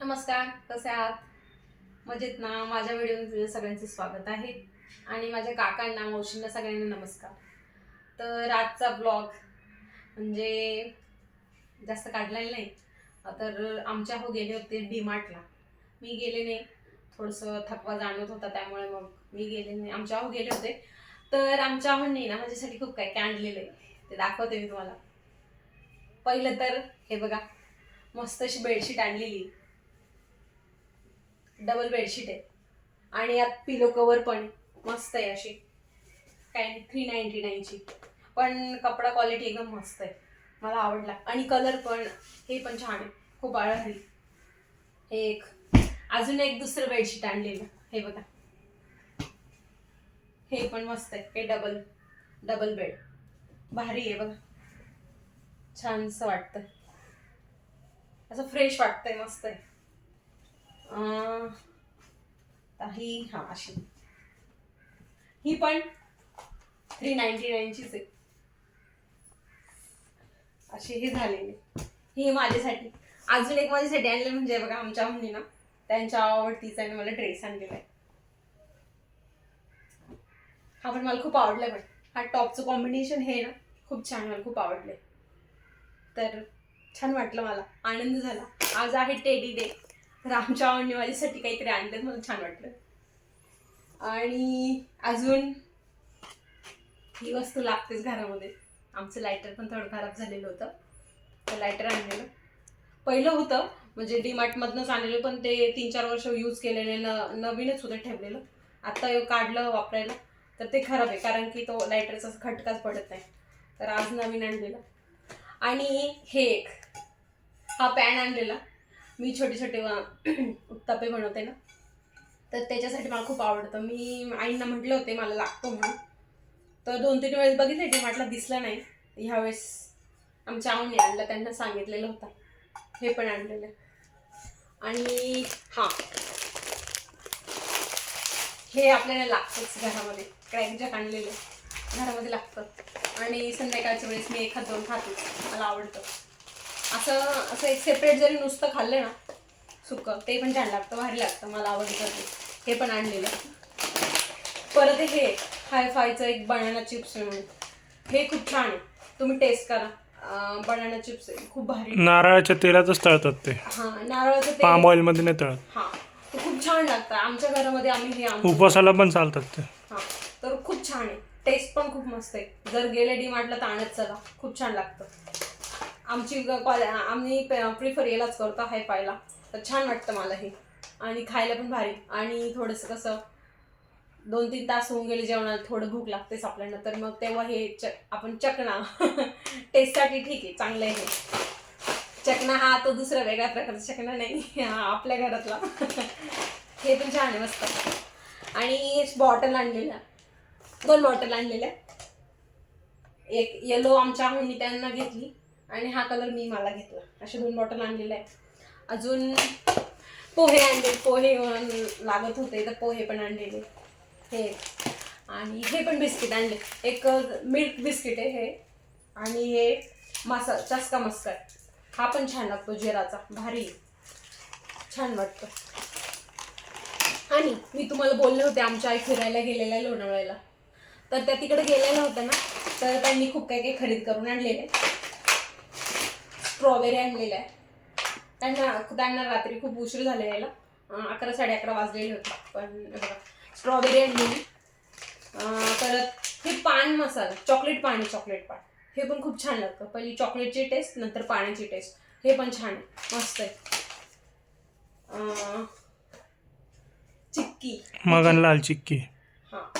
नमस्कार कसे आहात? मजेत ना? माझ्या व्हिडिओ सगळ्यांचे स्वागत आहे आणि माझ्या काकांना मावशींना सगळ्यांना नमस्कार. तर आजचा ब्लॉग म्हणजे जास्त काढलेला नाही. तर आमच्या हो गेले होते डीमार्टला मी गेले नाही. थोडंसं थकवा जाणवत होता त्यामुळे मग मी गेले नाही. आमच्या हो गेले होते. तर आमच्या ahoंनी ना माझ्यासाठी खूप काय काय आणलेलं आहे. ते दाखवते मी तुम्हाला. पहिलं तर हे बघा मस्त अशी बेडशीट आणलेली. डबल बेडशीट आहे. आणि यात पिलो कवर पण मस्त आहे अशी. काय थ्री नाईन्टी नाईनची पण कपडा क्वालिटी एकदम मस्त आहे. मला आवडला. आणि कलर पण हे पण छान आहे. खूप आळहरी हे एक अजून एक दुसरं बेडशीट आणलेलं. हे बघा. हे पण मस्त आहे. हे डबल डबल बेड भारी आहे बघा. छानसं वाटतं असं फ्रेश वाटतंय मस्त आहे. ही हा अशी. ही पण थ्री नाईन्टी नाईनचीच आहे. अशी ही झालेली. ही माझ्यासाठी. अजून एक माझ्यासाठी आणलं म्हणजे बघा आमच्या ना त्यांच्या आवडतीचा आणि मला ड्रेस आणलेला आहे. हा पण मला खूप आवडला पण. हा टॉपचं कॉम्बिनेशन हे ना खूप छान मला खूप आवडले तर छान वाटलं मला. आनंद झाला. आज आहे टेडी डे तर आमच्या आवडणी माझ्यासाठी काहीतरी आणलं मला छान वाटलं. आणि अजून ही वस्तू लागतेच घरामध्ये. आमचं लायटर पण थोडं खराब झालेलं होतं. तर लायटर आणलेलं. पहिलं होतं म्हणजे डीमार्टमधनंच आणलेलं पण ते तीन चार वर्ष यूज केलेले न नवीनच होतं ठेवलेलं. आता काढलं वापरायला. तर ते खराब आहे कारण की तो लायटरचा खटकाच पडत नाही. तर आज नवीन आणलेला. आणि हे एक. हा पॅन आणलेला. मी छोटे छोटे वा- उत्तापे बनवते ना तर त्याच्यासाठी मला खूप आवडतं. मी आईंना म्हटले होते मला लागतो म्हणून. तर दोन तीन वेळेस बघितले ते म्हटलं दिसलं नाही. ह्यावेळेस आमच्या आऊने आणलं त्यांना सांगितलेलं होतं. हे पण आणलेलं. आणि हां. हे आपल्याला लागतंच घरामध्ये. क्रॅकजॅक आणलेलं. घरामध्ये लागतं. आणि संध्याकाळच्या वेळेस मी एखाद दोन खाते. मला आवडतं. असं असं एक सेपरेट जरी नुसतं खाल्लं ना सुकं ते पण छान लागतं भारी लागतं मला आवडतं ते. हे पण आणलेलं. परत हे हाय फायचं एक बनाना चिप्स म्हणून. हे खूप छान आहे. तुम्ही टेस्ट करा. बनाना चिप्स खूप भारी. नारळाच्या तेलातच तळतात ते. हां नारळाचं पाम तेल ऑइलमध्ये नाही तळत हां ते खूप छान लागतं. आमच्या घरामध्ये आम्ही हे आणतो. उपवासाला पण चालतात ते. हा तर खूप छान आहे. टेस्ट पण खूप मस्त आहे. जर गेले डी मार्टला तर आणत चला. खूप छान लागतं. आमची आम्ही प्रिफर यालाच करतो हाय पायला तर छान वाटतं मला हे. आणि खायला पण भारी. आणि थोडंसं कसं दोन तीन तास होऊन गेले जेवणाला थोडं भूक लागतेच आपल्याला. तर मग तेव्हा हे च आपण चकना टेस्टसाठी ठीक आहे चांगलं आहे हे. चकना हा तो दुसरा वेगळ्या प्रकारचा चकना नाही हा आपल्या घरातला. हे पण छान आहे मस्त. आणि बॉटल आणलेल्या. दोन बॉटल आणलेल्या. एक येलो आमच्या आहोंनी त्यांना घेतली. आणि हा कलर मी मला घेतला. असे दोन बॉटल आणलेल्या आहेत. अजून पोहे आणले. पोहे लागत होते तर पोहे पण आणलेले. हे. आणि हे पण बिस्किट आणले. एक मिल्क बिस्किट आहे हे. आणि हे मसा चस्का मस्का हा पण छान लागतो जिराचा. भारी. छान वाटतं. आणि मी तुम्हाला बोलले होते आमच्या आई फिरायला गेलेल्या लोणावळ्याला. तर त्या तिकडे गेलेल्या होत्या ना. तर त्यांनी खूप काही काही खरेदी करून आणलेले. स्ट्रॉबेरी आणलेल्या आहे त्यांना त्यांना रात्री खूप उशीर झाले यायला. अं, अकरा साडे अकरा वाजलेले होते. पण बघा स्ट्रॉबेरी आणलेली. परत हे पान मसाला चॉकलेट पाणी चॉकलेट पान. हे पण खूप छान लागतं. पहिली चॉकलेटची टेस्ट नंतर पाण्याची टेस्ट. हे पण छान आहे. मस्त आहे. चिक्की. मग आणि लाल चिक्की. हा.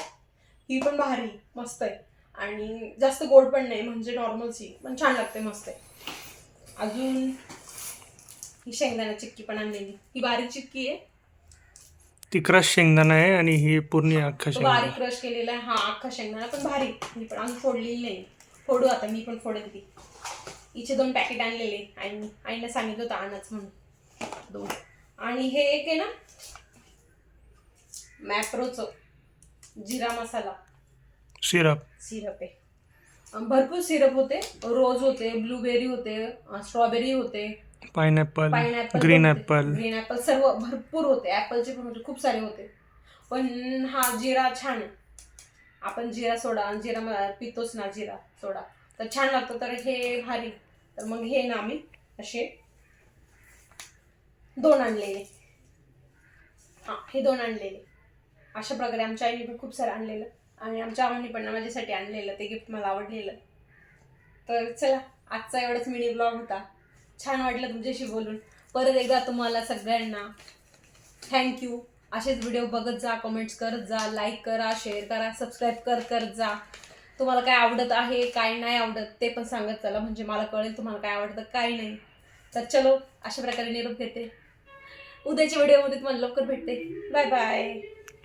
ही पण भारी मस्त आहे. आणि जास्त गोड पण नाही म्हणजे नॉर्मलची पण छान लागते मस्त आहे. अजून ही शेंगदाणा चिक्की पण आणलेली. ही बारीक चिक्की आहे. ती क्रश शेंगदाणा आहे आणि ही पूर्ण अख्खा तो बारीक शेंगदाणा क्रश केलेला आहे. हा अख्खा शेंगदाणा पण भारी. ही पण अजून फोडलेली नाही. फोडू आता मी पण फोडेल ती हिचे दोन पॅकेट आणलेले आईनी आईने सांगितलं होतं आणच म्हणून. दोन. आणि हे एक आहे ना मॅप्रोचं जिरा मसाला. सिरप. सिरप आहे. भरपूर सिरप होते. रोज होते ब्लूबेरी होते स्ट्रॉबेरी होते. Pineapple green. Apple green apple सर्व भरपूर होते. ॲपलचे पण होते खूप सारे होते. पण हा जिरा छान आहे. आपण जिरा सोडा जिरा म- पितोच ना जिरा सोडा. तर छान लागतो. तर हे भारी. तर मग हे ना आम्ही असे दोन आणलेले. हा हे दोन आणलेले. अशा प्रकारे आमच्या आईने पण खूप सारं आणलेलं. आणि आमच्या आम्ही पण माझ्यासाठी आणलेलं ते गिफ्ट मला आवडलेलं. तर चला आजचा एवढाच मिनी ब्लॉग होता. छान वाटलं तुमच्याशी बोलून. परत एकदा तुम्हाला सगळ्यांना थँक्यू असेच व्हिडिओ बघत जा कमेंट्स करत जा लाईक करा शेअर करा सबस्क्राईब कर करत जा. तुम्हाला काय आवडत आहे काय नाही आवडत ते पण सांगत चला. म्हणजे मला कळेल तुम्हाला काय आवडतं काय नाही. तर चलो अशा प्रकारे निरोप घेते. उद्याच्या व्हिडिओमध्ये तुम्हाला लवकर भेटते. Bye bye